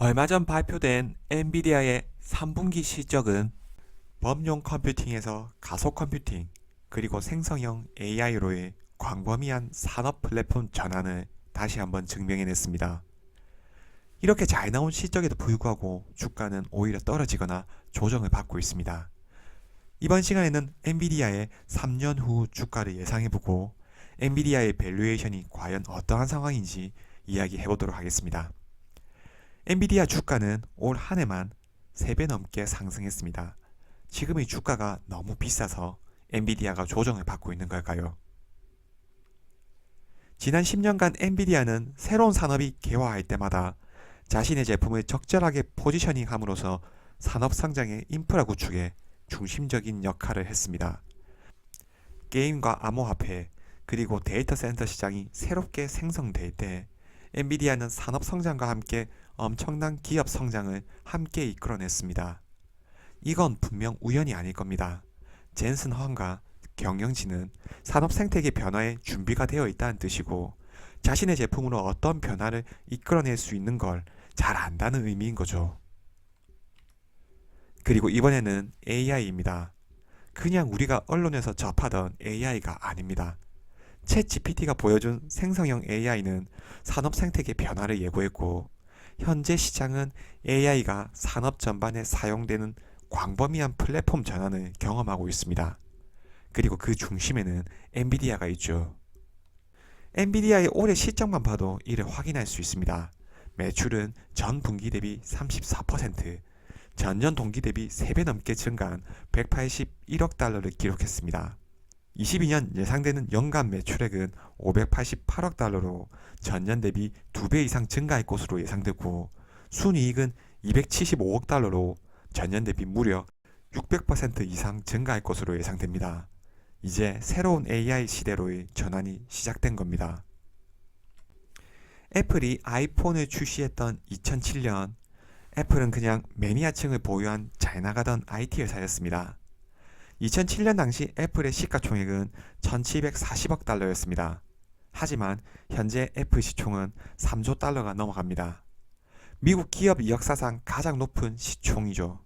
얼마 전 발표된 엔비디아의 3분기 실적은 범용 컴퓨팅에서 가속 컴퓨팅 그리고 생성형 AI로의 광범위한 산업 플랫폼 전환을 다시 한번 증명해냈습니다. 이렇게 잘 나온 실적에도 불구하고 주가는 오히려 떨어지거나 조정을 받고 있습니다. 이번 시간에는 엔비디아의 3년 후 주가를 예상해보고 엔비디아의 밸류에이션이 과연 어떠한 상황인지 이야기해보도록 하겠습니다. 엔비디아 주가는 올 한 해만 3배 넘게 상승했습니다. 지금의 주가가 너무 비싸서 엔비디아가 조정을 받고 있는 걸까요? 지난 10년간 엔비디아는 새로운 산업이 개화할 때마다 자신의 제품을 적절하게 포지셔닝함으로써 산업 성장의 인프라 구축에 중심적인 역할을 했습니다. 게임과 암호화폐 그리고 데이터 센터 시장이 새롭게 생성될 때 엔비디아는 산업 성장과 함께 엄청난 기업 성장을 함께 이끌어냈습니다. 이건 분명 우연이 아닐 겁니다. 젠슨 황과 경영진은 산업 생태계 변화에 준비가 되어 있다는 뜻이고 자신의 제품으로 어떤 변화를 이끌어낼 수 있는 걸 잘 안다는 의미인 거죠. 그리고 이번에는 AI입니다. 그냥 우리가 언론에서 접하던 AI가 아닙니다. 챗 GPT가 보여준 생성형 AI는 산업 생태계 변화를 예고했고 현재 시장은 AI가 산업 전반에 사용되는 광범위한 플랫폼 전환을 경험하고 있습니다. 그리고 그 중심에는 엔비디아가 있죠. 엔비디아의 올해 실적만 봐도 이를 확인할 수 있습니다. 매출은 전 분기 대비 34%, 전년 동기 대비 3배 넘게 증가한 181억 달러를 기록했습니다. 22년 예상되는 연간 매출액은 588억 달러로 전년 대비 2배 이상 증가할 것으로 예상되고 순이익은 275억 달러로 전년 대비 무려 600% 이상 증가할 것으로 예상됩니다. 이제 새로운 AI 시대로의 전환이 시작된 겁니다. 애플이 아이폰을 출시했던 2007년 애플은 그냥 매니아층을 보유한 잘 나가던 IT 회사였습니다. 2007년 당시 애플의 시가총액은 1740억 달러였습니다. 하지만 현재 애플 시총은 3조 달러가 넘어갑니다. 미국 기업 역사상 가장 높은 시총이죠.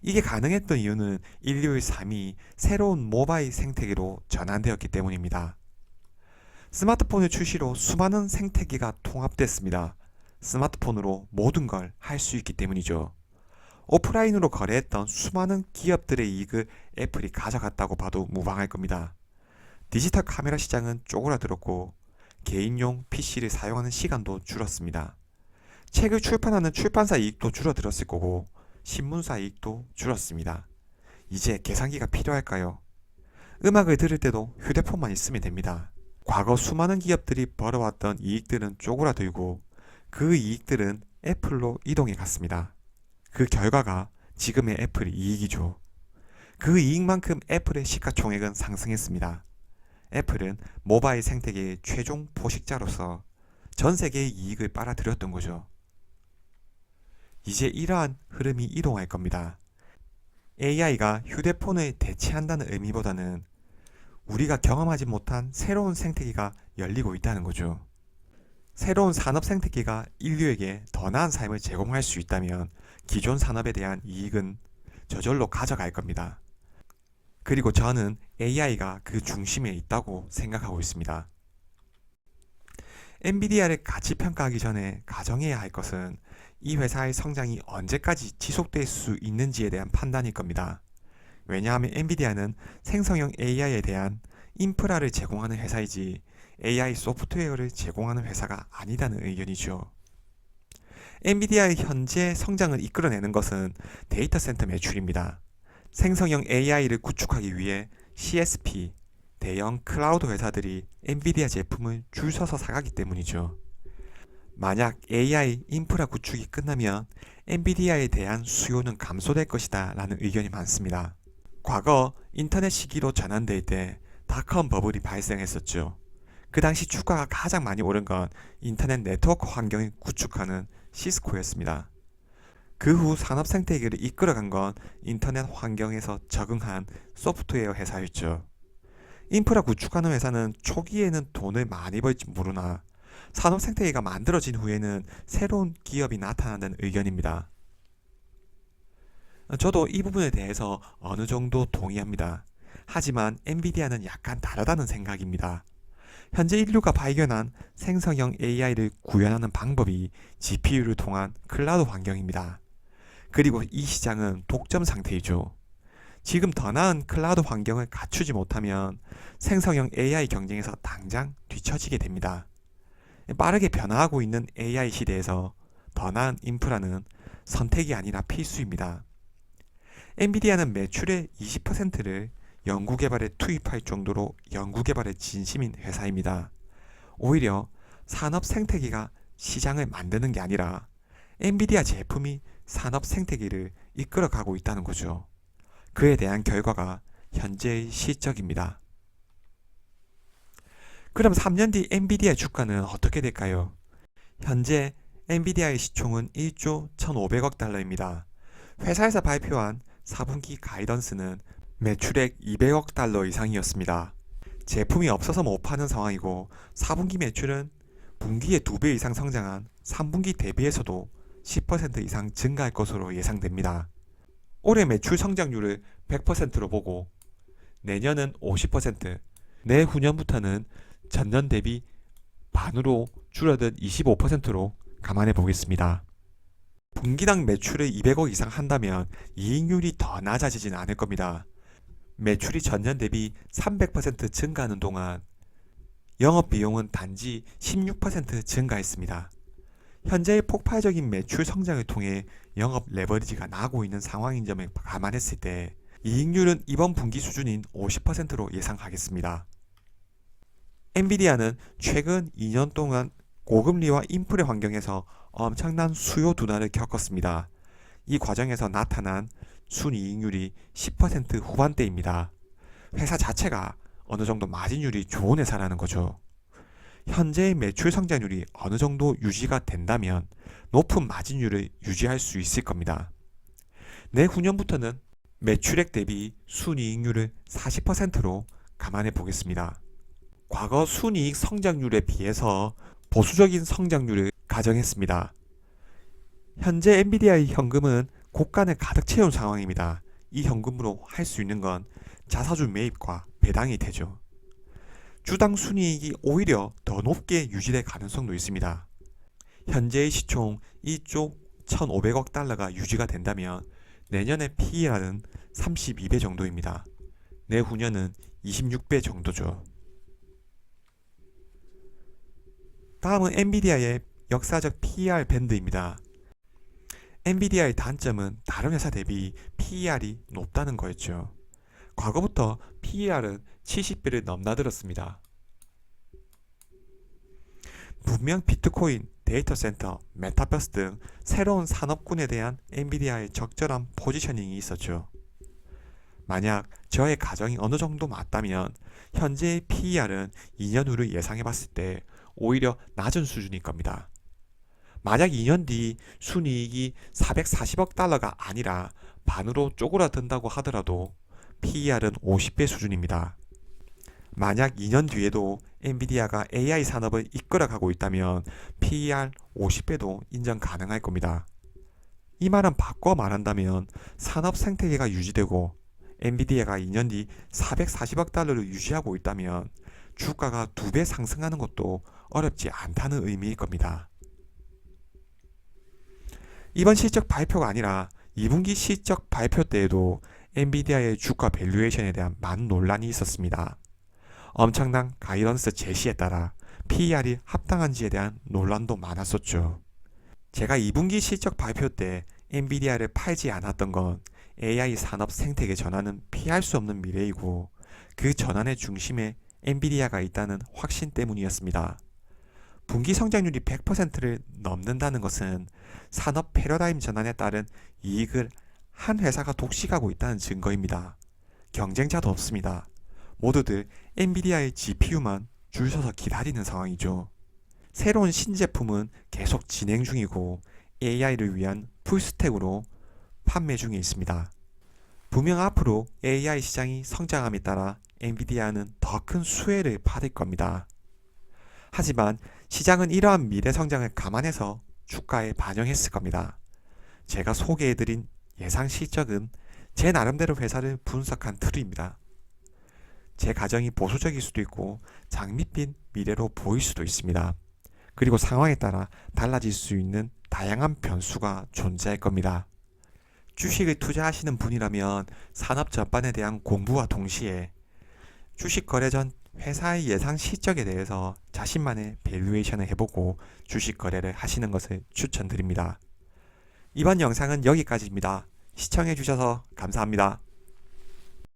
이게 가능했던 이유는 인류의 삶이 새로운 모바일 생태계로 전환되었기 때문입니다. 스마트폰의 출시로 수많은 생태계가 통합됐습니다. 스마트폰으로 모든 걸 할 수 있기 때문이죠. 오프라인으로 거래했던 수많은 기업들의 이익을 애플이 가져갔다고 봐도 무방할 겁니다. 디지털 카메라 시장은 쪼그라들었고 개인용 PC를 사용하는 시간도 줄었습니다. 책을 출판하는 출판사 이익도 줄어들었을 거고 신문사 이익도 줄었습니다. 이제 계산기가 필요할까요? 음악을 들을 때도 휴대폰만 있으면 됩니다. 과거 수많은 기업들이 벌어왔던 이익들은 쪼그라들고 그 이익들은 애플로 이동해 갔습니다. 그 결과가 지금의 애플의 이익이죠. 그 이익만큼 애플의 시가총액은 상승했습니다. 애플은 모바일 생태계의 최종 포식자로서 전 세계의 이익을 빨아들였던 거죠. 이제 이러한 흐름이 이동할 겁니다. AI가 휴대폰을 대체한다는 의미보다는 우리가 경험하지 못한 새로운 생태계가 열리고 있다는 거죠. 새로운 산업 생태계가 인류에게 더 나은 삶을 제공할 수 있다면 기존 산업에 대한 이익은 저절로 가져갈 겁니다. 그리고 저는 AI가 그 중심에 있다고 생각하고 있습니다. 엔비디아를 가치 평가하기 전에 가정해야 할 것은 이 회사의 성장이 언제까지 지속될 수 있는지에 대한 판단일 겁니다. 왜냐하면 엔비디아는 생성형 AI에 대한 인프라를 제공하는 회사이지 AI 소프트웨어를 제공하는 회사가 아니다는 의견이죠. 엔비디아의 현재 성장을 이끌어내는 것은 데이터 센터 매출입니다. 생성형 AI를 구축하기 위해 CSP, 대형 클라우드 회사들이 엔비디아 제품을 줄 서서 사가기 때문이죠. 만약 AI 인프라 구축이 끝나면 엔비디아에 대한 수요는 감소될 것이다 라는 의견이 많습니다. 과거 인터넷 시기로 전환될 때 닷컴 버블이 발생했었죠. 그 당시 주가가 가장 많이 오른 건 인터넷 네트워크 환경을 구축하는 시스코였습니다. 그 후 산업 생태계를 이끌어간 건 인터넷 환경에서 적응한 소프트웨어 회사였죠. 인프라 구축하는 회사는 초기에는 돈을 많이 벌지 모르나 산업 생태계가 만들어진 후에는 새로운 기업이 나타난다는 의견입니다. 저도 이 부분에 대해서 어느 정도 동의합니다. 하지만 엔비디아는 약간 다르다는 생각입니다. 현재 인류가 발견한 생성형 AI를 구현하는 방법이 GPU를 통한 클라우드 환경입니다. 그리고 이 시장은 독점 상태이죠. 지금 더 나은 클라우드 환경을 갖추지 못하면 생성형 AI 경쟁에서 당장 뒤처지게 됩니다. 빠르게 변화하고 있는 AI 시대에서 더 나은 인프라는 선택이 아니라 필수입니다. 엔비디아는 매출의 20%를 연구개발에 투입할 정도로 연구개발에 진심인 회사입니다. 오히려 산업 생태계가 시장을 만드는 게 아니라 엔비디아 제품이 산업 생태계를 이끌어가고 있다는 거죠. 그에 대한 결과가 현재의 실적입니다. 그럼 3년 뒤 엔비디아 주가는 어떻게 될까요? 현재 엔비디아의 시총은 1조 1,500억 달러입니다. 회사에서 발표한 4분기 가이던스는 매출액 200억 달러 이상이었습니다. 제품이 없어서 못 파는 상황이고 4분기 매출은 분기에 2배 이상 성장한 3분기 대비해서도 10% 이상 증가할 것으로 예상됩니다. 올해 매출 성장률을 100%로 보고 내년은 50%, 내후년부터는 전년 대비 반으로 줄어든 25%로 감안해 보겠습니다. 분기당 매출을 200억 이상 한다면 이익률이 더 낮아지진 않을 겁니다. 매출이 전년 대비 300% 증가하는 동안 영업 비용은 단지 16% 증가했습니다. 현재의 폭발적인 매출 성장을 통해 영업 레버리지가 나고 있는 상황인 점을 감안했을 때 이익률은 이번 분기 수준인 50%로 예상하겠습니다. 엔비디아는 최근 2년 동안 고금리와 인플레 환경에서 엄청난 수요 둔화를 겪었습니다. 이 과정에서 나타난 순이익률이 10% 후반대입니다. 회사 자체가 어느 정도 마진율이 좋은 회사라는 거죠. 현재의 매출 성장률이 어느 정도 유지가 된다면 높은 마진율을 유지할 수 있을 겁니다. 내후년부터는 매출액 대비 순이익률을 40%로 감안해 보겠습니다. 과거 순이익 성장률에 비해서 보수적인 성장률을 가정했습니다. 현재 엔비디아의 현금은 곳간을 가득 채운 상황입니다. 이 현금으로 할 수 있는 건 자사주 매입과 배당이 되죠. 주당 순이익이 오히려 더 높게 유지될 가능성도 있습니다. 현재의 시총 2조 1,500억 달러가 유지가 된다면 내년의 PER은 32배 정도입니다. 내후년은 26배 정도죠. 다음은 엔비디아의 역사적 PER 밴드입니다. 엔비디아의 단점은 다른 회사 대비 PER이 높다는 거였죠. 과거부터 PER은 70배를 넘나들었습니다. 분명 비트코인, 데이터 센터, 메타버스 등 새로운 산업군에 대한 엔비디아의 적절한 포지셔닝이 있었죠. 만약 저의 가정이 어느 정도 맞다면 현재의 PER은 2년 후를 예상해 봤을 때 오히려 낮은 수준일 겁니다. 만약 2년 뒤 순이익이 440억 달러가 아니라 반으로 쪼그라든다고 하더라도 PER은 50배 수준입니다. 만약 2년 뒤에도 엔비디아가 AI 산업을 이끌어가고 있다면 PER 50배도 인정 가능할 겁니다. 이 말은 바꿔 말한다면 산업 생태계가 유지되고 엔비디아가 2년 뒤 440억 달러를 유지하고 있다면 주가가 두 배 상승하는 것도 어렵지 않다는 의미일 겁니다. 이번 실적 발표가 아니라 2분기 실적 발표 때에도 엔비디아의 주가 밸류에이션에 대한 많은 논란이 있었습니다. 엄청난 가이던스 제시에 따라 PER이 합당한지에 대한 논란도 많았었죠. 제가 2분기 실적 발표 때 엔비디아를 팔지 않았던 건 AI 산업 생태계 전환은 피할 수 없는 미래이고 그 전환의 중심에 엔비디아가 있다는 확신 때문이었습니다. 분기 성장률이 100%를 넘는다는 것은 산업 패러다임 전환에 따른 이익을 한 회사가 독식하고 있다는 증거입니다. 경쟁자도 없습니다. 모두들 엔비디아의 GPU만 줄 서서 기다리는 상황이죠. 새로운 신제품은 계속 진행 중이고 AI를 위한 풀스택으로 판매 중에 있습니다. 분명 앞으로 AI 시장이 성장함에 따라 엔비디아는 더 큰 수혜를 받을 겁니다. 하지만 시장은 이러한 미래 성장을 감안해서 주가에 반영했을 겁니다. 제가 소개해드린 예상 실적은 제 나름대로 회사를 분석한 틀입니다. 제 가정이 보수적일 수도 있고 장밋빛 미래로 보일 수도 있습니다. 그리고 상황에 따라 달라질 수 있는 다양한 변수가 존재할 겁니다. 주식을 투자하시는 분이라면 산업 전반에 대한 공부와 동시에 주식 거래 전 회사의 예상 실적에 대해서 자신만의 밸류에이션을 해보고 주식 거래를 하시는 것을 추천드립니다. 이번 영상은 여기까지입니다. 시청해주셔서 감사합니다.